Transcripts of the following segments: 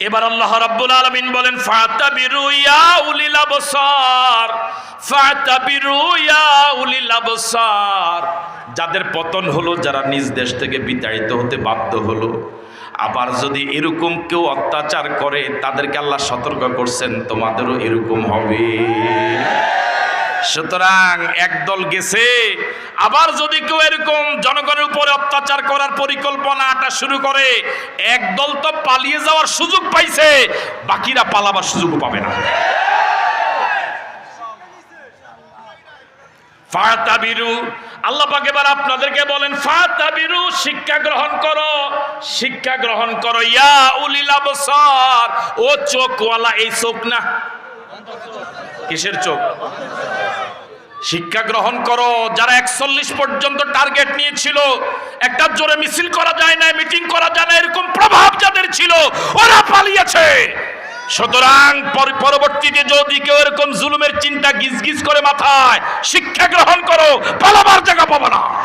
এবার আল্লাহ রাব্বুল আলামিন বলেন, ফাতাবিরু ইয়া উলিল আবসার, ফাতাবিরু ইয়া উলিল আবসার। যাদের পতন হলো, যারা নিজ দেশ থেকে বিতাড়িত হতে বাধ্য হলো, আবার যদি এরকম কেউ অত্যাচার করে, তাদেরকে আল্লাহ সতর্ক করছেন, তোমাদেরও এরকম হবে। সুতরাং একদল গেছে। আবার যদি কেউ এরকম জনগণের উপরে অত্যাচার করার পরিকল্পনাটা শুরু করে, একদল তো পালিয়ে যাওয়ার সুযোগ পাইছে, বাকিরা পালাবার সুযোগ পাবে না। আল্লাহ এবার আপনাদেরকে বলেন শিক্ষা গ্রহণ করো, শিক্ষা গ্রহণ করো। ইয়া ও চোখওয়ালা, এই চোখ কিসের চোখ? শিক্ষা গ্রহণ করো। যারা একচল্লিশ পর্যন্ত টার্গেট নিয়েছিল, একটা জোরে মিছিল করা যায় না মিটিং করা যায় না এরকম প্রভাব যাদের ছিল, ওরা পালিয়েছে। সুতরাং পর- পরবর্তীতে যদি কেউ এরকম জুলুমের চিন্তা গিজ গিজ করে মাথায়, শিক্ষা গ্রহণ করো, পালাবার জায়গা পাবো না।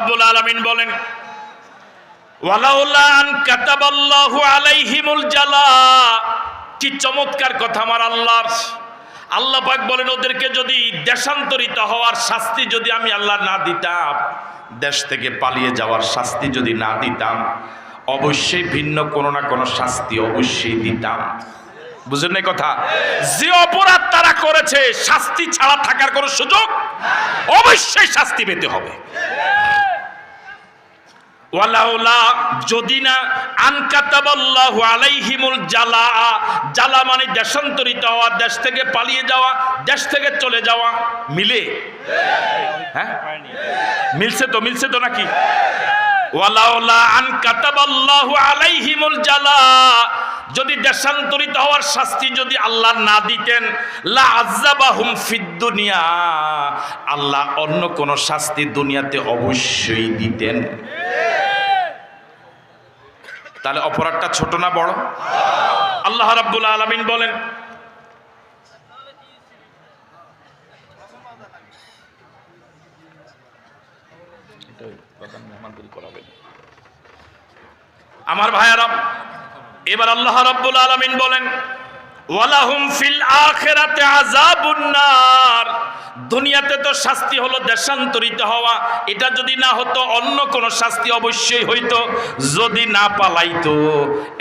রাব্বুল আলামিন বলেন কি চমৎকার কথা আমার আল্লাহর। আল্লাহ পাক বলেন, ওদেরকে যদি দেশান্তরিত হওয়ার শাস্তি যদি আমি আল্লাহ না দিতাম, দেশ থেকে পালিয়ে যাওয়ার শাস্তি যদি না দিতাম, অবশ্যই ভিন্ন কোনো না কোনো শাস্তি অবশ্যই দিতাম। বুঝলেন এই কথা? যে অপরাধ তারা করেছে, শাস্তি ছাড়া থাকার কোনো সুযোগ অবশ্যই শাস্তি পেতে হবে। যদি না আনকাতাবাল্লাহু মানে দেশান্তরিত হওয়া, দেশ থেকে পালিয়ে যাওয়া, দেশ থেকে চলে যাওয়া, মিলে? হ্যাঁ? মিলছে তো মিলছে তো নাকি? আনকাতাবাল্লাহু যদি দেশান্তরিত হওয়ার শাস্তি যদি আল্লাহ না দিতেন, লা দুনিয়া, আল্লাহ অন্য কোন শাস্তি দুনিয়াতে অবশ্যই দিতেন। তাহলে অপরাধটা ছোট না বড়? আল্লাহ রাব্বুল আলামিন বলেন, আমার ভাইয়ারা, এবার আল্লাহ রাব্বুল আলামিন বলেন ওয়ালাহুম ফিল আখিরাতে আযাবুন নার। দুনিয়াতে তো শাস্তি হলো দেশান্তরিত হওয়া। এটা যদি না হতো, অন্য কোন শাস্তি অবশ্যই হইতো। যদি না পালাইতো,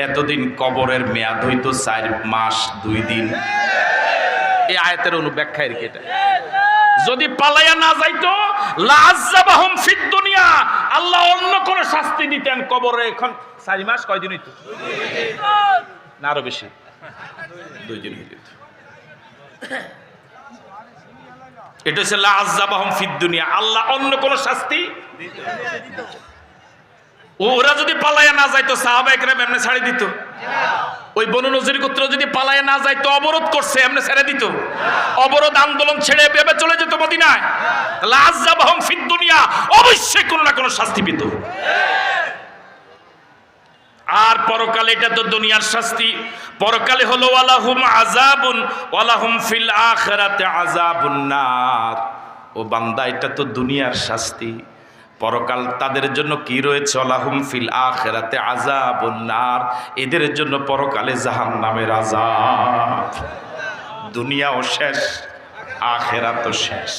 এতদিন কবরের মেয়াদ হইতো চার মাস, দুই দিন। এই আয়াতের অনুব্যাখ্যা কি এটা? যদি পালাইয়া না যাইতো লাজ্জাবাহুম ফিদ দুনিয়া। আল্লাহ অন্য কোন শাস্তি দিতেন কবরে। এখন চারি মাস কয়দিন হইতো? না আরও বেশি। ওরা যদি না দিত। ওই যদি পালাইয়া না অবরোধ করছে, এমনি ছেড়ে দিত। অবরোধ আন্দোলন ছেড়ে ভেবে চলে যেত মদিনায়। লাজ্জাবাহুম ফিদ দুনিয়া, অবশ্যই কোনো না কোনো শাস্তি পেত। আর পরকালে এটা তো দুনিয়ার শাস্তি। পরকালে হলো ওয়ালাহুম আযাবুন, ওয়ালাহুম ফিল আখিরাতে আযাবুন নার। ও বান্দা, এটা তো দুনিয়ার শাস্তি। পরকাল তাদের জন্য কি রয়েছে? ওয়ালাহুম ফিল আখিরাতে আযাবুন নার। এদের জন্য পরকালে জাহান্নামের আযাব। দুনিয়াও শেষ, আখেরাতও শেষ।